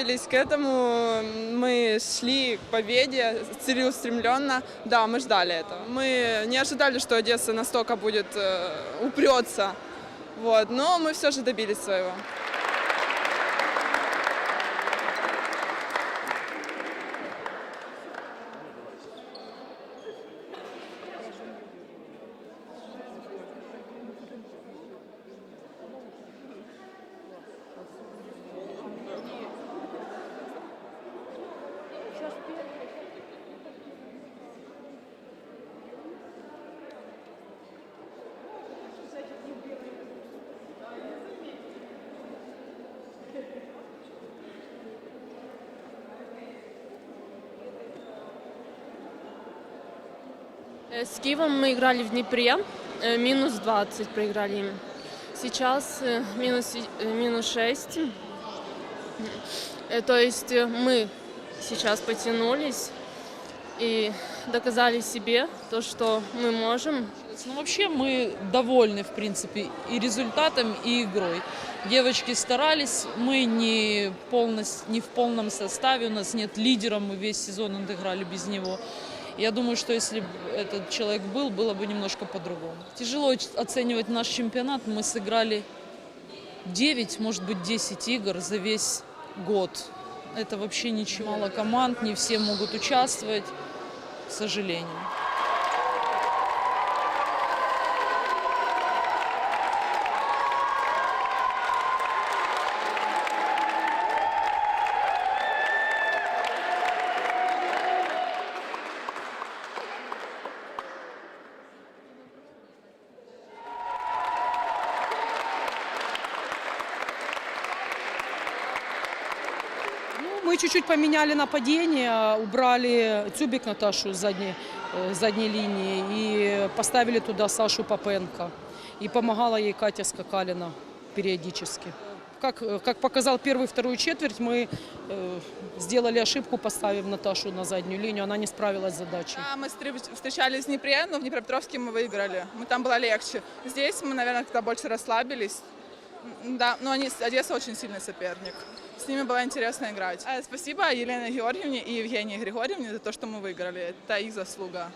готовились к этому, мы шли к победе целеустремленно. Да, мы ждали этого. Мы не ожидали, что Одесса настолько будет э, упрется. Вот, но мы все же добились своего. С Киевом мы играли в Днепре, э, минус 20 проиграли им. Сейчас э, минус, э, минус 6. Э, То есть э, мы сейчас потянулись и доказали себе то, что мы можем. Ну, вообще мы довольны, в принципе, и результатом, и игрой. Девочки старались, мы не, полностью, не в полном составе, у нас нет лидера, мы весь сезон отыграли без него. Я думаю, что если бы этот человек был, было бы немножко по-другому. Тяжело оценивать наш чемпионат. Мы сыграли 9, может быть, 10 игр за весь год. Это вообще ничего. Мало команд, не все могут участвовать, к сожалению. Мы чуть-чуть поменяли нападение, убрали Тюбик Наташу с задней, э, с задней линии и поставили туда Сашу Попенко. И помогала ей Катя Скакалина периодически. Как, э, как показал первую и вторую четверть, мы э, сделали ошибку, поставив Наташу на заднюю линию. Она не справилась с задачей. Да, мы стр- встречались в Днепре, но в Днепропетровске мы выиграли. Мы там было легче. Здесь мы, наверное, как-то больше расслабились. Да, но они, Одесса очень сильный соперник. С ними было интересно играть. Э, Спасибо Елене Георгиевне и Евгении Григорьевне за то, что мы выиграли. Это их заслуга.